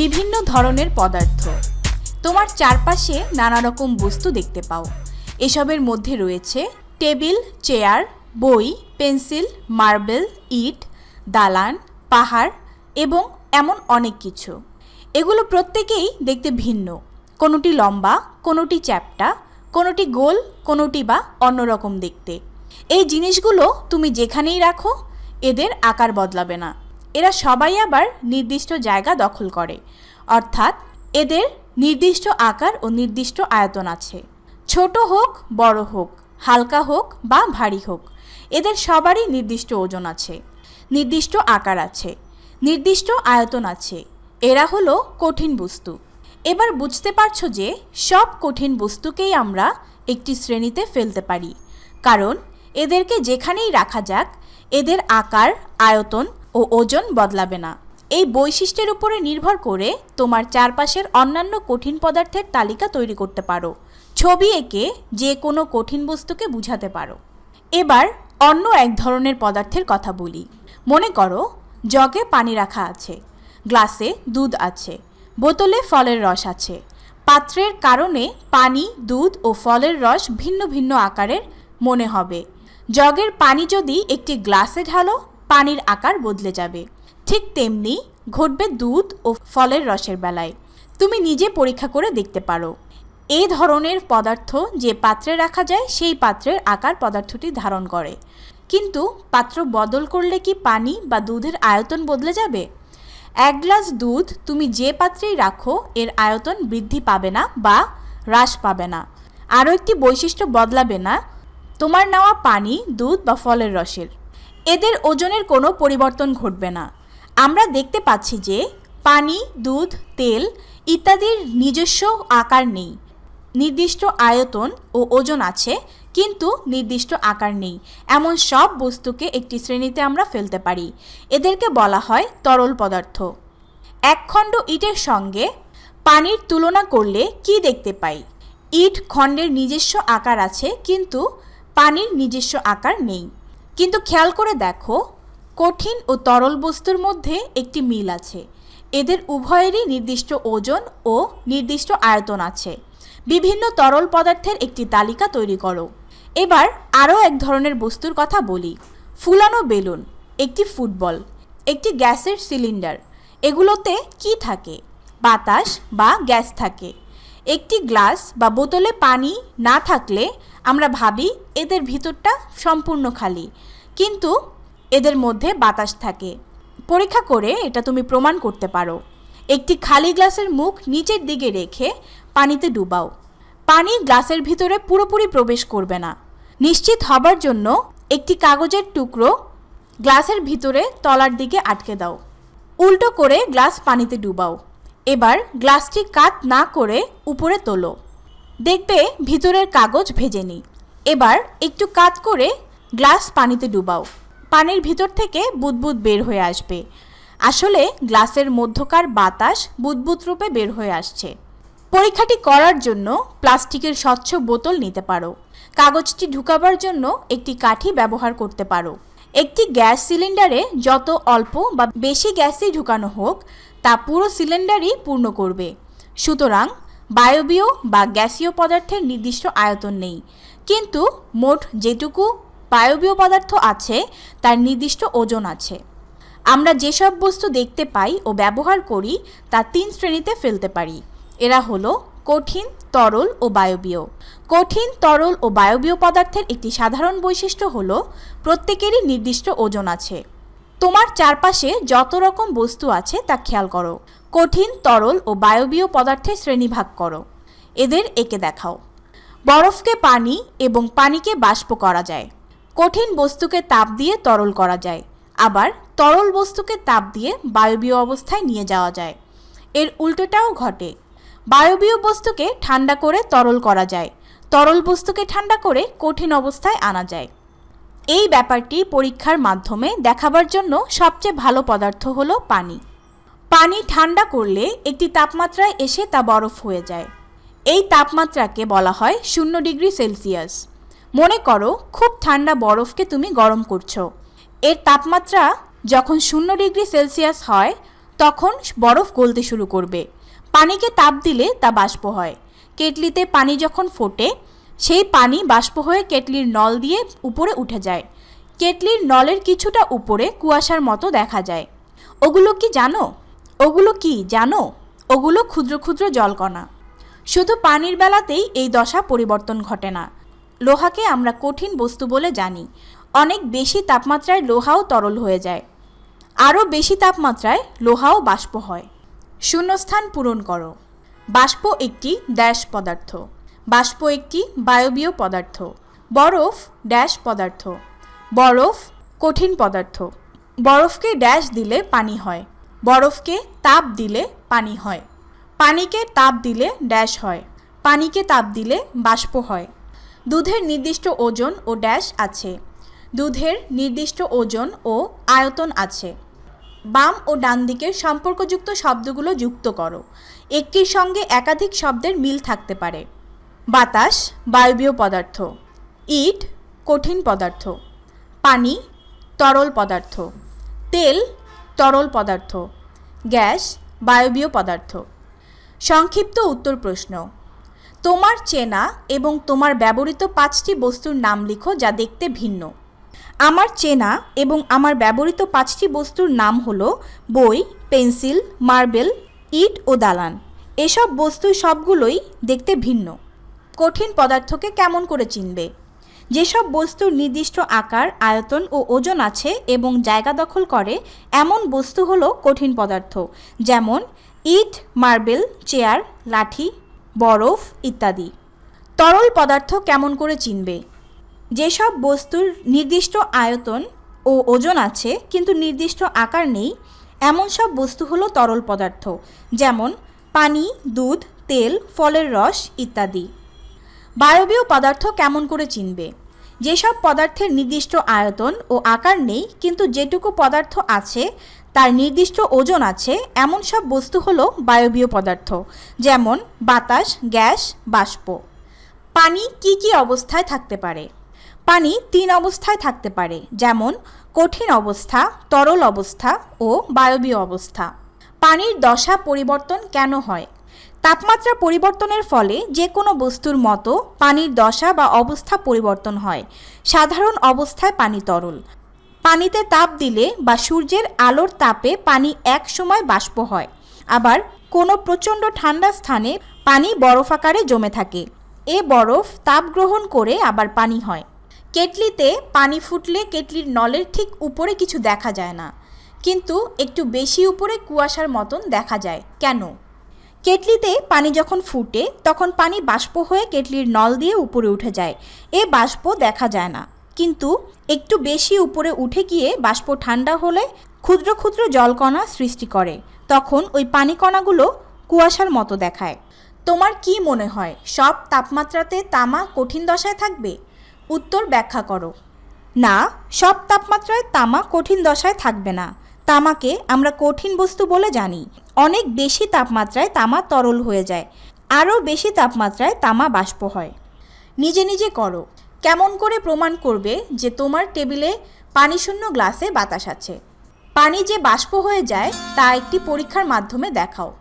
বিভিন্ন ধরনের পদার্থ। তোমার চারপাশে নানা রকম বস্তু দেখতে পাও। এসবের মধ্যে রয়েছে টেবিল, চেয়ার, বই, পেন্সিল, মার্বেল, ইট, দালান, পাহাড় এবং এমন অনেক কিছু। এগুলো প্রত্যেকেই দেখতে ভিন্ন। কোনোটি লম্বা, কোনোটি চ্যাপ্টা, কোনোটি গোল, কোনোটি বা অন্যরকম দেখতে। এই জিনিসগুলো তুমি যেখানেই রাখো, এদের আকার বদলাবে না। এরা সবাই আবার নির্দিষ্ট জায়গা দখল করে। অর্থাৎ এদের নির্দিষ্ট আকার ও নির্দিষ্ট আয়তন আছে। ছোট হোক, বড় হোক, হালকা হোক বা ভারী হোক, এদের সবারই নির্দিষ্ট ওজন আছে, নির্দিষ্ট আকার আছে, নির্দিষ্ট আয়তন আছে। এরা হলো কঠিন বস্তু। এবার বুঝতে পারছ যে সব কঠিন বস্তুকেই আমরা একটি শ্রেণীতে ফেলতে পারি। কারণ এদেরকে যেখানেই রাখা যাক, এদের আকার, আয়তন ও ওজন বদলাবে না। এই বৈশিষ্ট্যের উপরে নির্ভর করে তোমার চারপাশের অন্যান্য কঠিন পদার্থের তালিকা তৈরি করতে পারো। ছবি এঁকে যে কোনো কঠিন বস্তুকে বুঝাতে পারো। এবার অন্য এক ধরনের পদার্থের কথা বলি। মনে করো, জগে পানি রাখা আছে, গ্লাসে দুধ আছে, বোতলে ফলের রস আছে। পাত্রের কারণে পানি, দুধ ও ফলের রস ভিন্ন ভিন্ন আকারের মনে হবে। জগের পানি যদি একটি গ্লাসে ঢালো পানির আকার বদলে যাবে। ঠিক তেমনি ঘটবে দুধ ও ফলের রসের বেলায়। তুমি নিজে পরীক্ষা করে দেখতে পারো। এই ধরনের পদার্থ যে পাত্রে রাখা যায়, সেই পাত্রের আকার পদার্থটি ধারণ করে। কিন্তু পাত্র বদল করলে কি পানি বা দুধের আয়তন বদলে যাবে? এক গ্লাস দুধ তুমি যে পাত্রেই রাখো, এর আয়তন বৃদ্ধি পাবে না বা হ্রাস পাবে না। আরও একটি বৈশিষ্ট্য বদলাবে না। তোমার নেওয়া পানি দুধ বা ফলের রসের। এদের ওজনের কোনো পরিবর্তন ঘটবে না। আমরা দেখতে পাচ্ছি যে পানি, দুধ, তেল ইত্যাদির নিজস্ব আকার নেই। নির্দিষ্ট আয়তন ও ওজন আছে, কিন্তু নির্দিষ্ট আকার নেই। এমন সব বস্তুকে একটি শ্রেণীতে আমরা ফেলতে পারি। এদেরকে বলা হয় তরল পদার্থ। এক খণ্ড ইটের সঙ্গে পানির তুলনা করলে কি দেখতে পাই? ইট খণ্ডের নিজস্ব আকার আছে, কিন্তু পানির নিজস্ব আকার নেই। কিন্তু খেয়াল করে দেখো, কঠিন ও তরল বস্তুর মধ্যে একটি মিল আছে। এদের উভয়েরই নির্দিষ্ট ওজন ও নির্দিষ্ট আয়তন আছে। বিভিন্ন তরল পদার্থের একটি তালিকা তৈরি করো। এবার আরও এক ধরনের বস্তুর কথা বলি। ফুলানো বেলুন, একটি ফুটবল, একটি গ্যাসের সিলিন্ডার, এগুলোতে কি থাকে? বাতাস বা গ্যাস থাকে। একটি গ্লাস বা বোতলে পানি না থাকলে আমরা ভাবি এদের ভিতরটা সম্পূর্ণ খালি। কিন্তু এদের মধ্যে বাতাস থাকে। পরীক্ষা করে এটা তুমি প্রমাণ করতে পারো। একটি খালি গ্লাসের মুখ নিচের দিকে রেখে পানিতে ডুবাও। পানি গ্লাসের ভিতরে পুরোপুরি প্রবেশ করবে না। নিশ্চিত হবার জন্য একটি কাগজের টুকরো গ্লাসের ভিতরে তলার দিকে আটকে দাও। উল্টো করে গ্লাস পানিতে ডুবাও। এবার গ্লাসটি কাত না করে উপরে তোলো। দেখবে ভিতরের কাগজ ভেজে নি। এবার একটু কাত করে গ্লাস পানিতে ডুবাও। পানির ভিতর থেকে বুদবুদ বের হয়ে আসবে। আসলে গ্লাসের মধ্যকার বাতাস বুদবুদ রূপে বের হয়ে আসছে। পরীক্ষাটি করার জন্য প্লাস্টিকের স্বচ্ছ বোতল নিতে পারো। কাগজটি ঢুকাবার জন্য একটি কাঠি ব্যবহার করতে পারো। একটি গ্যাস সিলিন্ডারে যত অল্প বা বেশি গ্যাসই ঢুকানো হোক, তা পুরো সিলিন্ডারই পূর্ণ করবে। সুতরাং বায়বীয় বা গ্যাসীয় পদার্থের নির্দিষ্ট আয়তন নেই। কিন্তু মোট যেটুকু বায়বীয় পদার্থ আছে, তার নির্দিষ্ট ওজন আছে। আমরা যেসব বস্তু দেখতে পাই ও ব্যবহার করি, তা তিন শ্রেণীতে ফেলতে পারি। এরা হলো কঠিন, তরল ও বায়বীয়। কঠিন, তরল ও বায়বীয় পদার্থের একটি সাধারণ বৈশিষ্ট্য হল, প্রত্যেকেরই নির্দিষ্ট ওজন আছে। তোমার চারপাশে যত রকম বস্তু আছে তা খেয়াল করো। কঠিন, তরল ও বায়বীয় পদার্থের শ্রেণীভাগ করো। এদের একে দেখাও। বরফকে পানি এবং পানিকে বাষ্প করা যায়। কঠিন বস্তুকে তাপ দিয়ে তরল করা যায়। আবার তরল বস্তুকে তাপ দিয়ে বায়বীয় অবস্থায় নিয়ে যাওয়া যায়। এর উল্টোটাও ঘটে। বায়বীয় বস্তুকে ঠান্ডা করে তরল করা যায়। তরল বস্তুকে ঠান্ডা করে কঠিন অবস্থায় আনা যায়। এই ব্যাপারটি পরীক্ষার মাধ্যমে দেখাবার জন্য সবচেয়ে ভালো পদার্থ হলো পানি। পানি ঠান্ডা করলে একটি তাপমাত্রায় এসে তা বরফ হয়ে যায়। এই তাপমাত্রাকে বলা হয় শূন্য ডিগ্রি সেলসিয়াস। মনে করো, খুব ঠান্ডা বরফকে তুমি গরম করছ। এর তাপমাত্রা যখন শূন্য ডিগ্রি সেলসিয়াস হয়, তখন বরফ গলতে শুরু করবে। পানিকে তাপ দিলে তা বাষ্প হয়। কেটলিতে পানি যখন ফোটে সেই পানি বাষ্প হয়ে কেটলির নল দিয়ে উপরে উঠে যায়। কেটলির নলের কিছুটা উপরে কুয়াশার মতো দেখা যায়। ওগুলো কি জানো? ওগুলো কি জানো? ওগুলো ক্ষুদ্র ক্ষুদ্র জলকণা। শুধু পানির বেলাতেই এই দশা পরিবর্তন ঘটে না। লোহাকে আমরা কঠিন বস্তু বলে জানি। অনেক বেশি তাপমাত্রায় লোহাও তরল হয়ে যায়। আরও বেশি তাপমাত্রায় লোহাও বাষ্প হয়। শূন্যস্থান পূরণ করো। বাষ্প একটি দ্যাশ পদার্থ। বাষ্প একটি বায়বীয় পদার্থ। বরফ ড্যাশ পদার্থ। বরফ কঠিন পদার্থ। বরফকে ড্যাশ দিলে পানি হয়। বরফকে তাপ দিলে পানি হয়। পানিকে তাপ দিলে ড্যাশ হয়। পানিকে তাপ দিলে বাষ্প হয়। দুধের নির্দিষ্ট ওজন ও ড্যাশ আছে। দুধের নির্দিষ্ট ওজন ও আয়তন আছে। বাম ও ডান দিকের সম্পর্কযুক্ত শব্দগুলো যুক্ত করো। একটির সঙ্গে একাধিক শব্দের মিল থাকতে পারে। বাতাস, বায়বীয় পদার্থ। ইট, কঠিন পদার্থ। পানি, তরল পদার্থ। তেল, তরল পদার্থ। গ্যাস, বায়বীয় পদার্থ। সংক্ষিপ্ত উত্তর প্রশ্ন। তোমার চেনা এবং তোমার ব্যবহৃত পাঁচটি বস্তুর নাম লিখো যা দেখতে ভিন্ন। আমার চেনা এবং আমার ব্যবহৃত পাঁচটি বস্তুর নাম হলো বই, পেন্সিল, মার্বেল, ইট ও দালান। এসব বস্তু সবগুলোই দেখতে ভিন্ন। কঠিন পদার্থকে কেমন করে চিনবে? যেসব বস্তুর নির্দিষ্ট আকার, আয়তন ও ওজন আছে এবং জায়গা দখল করে, এমন বস্তু হলো কঠিন পদার্থ, যেমন ইট, মার্বেল, চেয়ার, লাঠি, বরফ ইত্যাদি। তরল পদার্থ কেমন করে চিনবে? যেসব বস্তুর নির্দিষ্ট আয়তন ও ওজন আছে, কিন্তু নির্দিষ্ট আকার নেই, এমন সব বস্তু হলো তরল পদার্থ, যেমন পানি, দুধ, তেল, ফলের রস ইত্যাদি। বায়বীয় পদার্থ কেমন করে চিনবে? যেসব পদার্থের নির্দিষ্ট আয়তন ও আকার নেই, কিন্তু যেটুকু পদার্থ আছে, তার নির্দিষ্ট ওজন আছে, এমন সব বস্তু হলো বায়বীয় পদার্থ, যেমন বাতাস, গ্যাস, বাষ্প। পানি কি কি অবস্থায় থাকতে পারে? পানি তিন অবস্থায় থাকতে পারে, যেমন কঠিন অবস্থা, তরল অবস্থা ও বায়বীয় অবস্থা। পানির দশা পরিবর্তন কেন হয়? তাপমাত্রা পরিবর্তনের ফলে যে কোনো বস্তুর মতো পানির দশা বা অবস্থা পরিবর্তন হয়। সাধারণ অবস্থায় পানি তরল। পানিতে তাপ দিলে বা সূর্যের আলোর তাপে পানি এক সময় বাষ্প হয়। আবার কোনো প্রচণ্ড ঠান্ডা স্থানে পানি বরফ আকারে জমে থাকে। এ বরফ তাপ গ্রহণ করে আবার পানি হয়। কেটলিতে পানি ফুটলে কেটলির নলের ঠিক উপরে কিছু দেখা যায় না। কিন্তু একটু বেশি উপরে কুয়াশার মতন দেখা যায়। কেন? কেটলিতে পানি যখন ফুটে, তখন পানি বাষ্প হয়ে কেটলির নল দিয়ে উপরে উঠে যায়। এ বাষ্প দেখা যায় না। কিন্তু একটু বেশি উপরে উঠে গিয়ে বাষ্প ঠান্ডা হলে ক্ষুদ্র ক্ষুদ্র জলকণা সৃষ্টি করে। তখন ওই পানি কণাগুলো কুয়াশার মতো দেখায়। তোমার কি মনে হয়, সব তাপমাত্রাতে তামা কঠিন দশায় থাকবে? উত্তর ব্যাখ্যা করো। না, সব তাপমাত্রায় তামা কঠিন দশায় থাকবে না। তামাকে আমরা কঠিন বস্তু বলে জানি। অনেক বেশি তাপমাত্রায় তামা তরল হয়ে যায়। আরও বেশি তাপমাত্রায় তামা বাষ্প হয়। নিজে নিজে করো। কেমন করে প্রমাণ করবে যে তোমার টেবিলে পানিশূন্য গ্লাসে বাতাস আছে? পানি যে বাষ্প হয়ে যায় তা একটি পরীক্ষার মাধ্যমে দেখাও।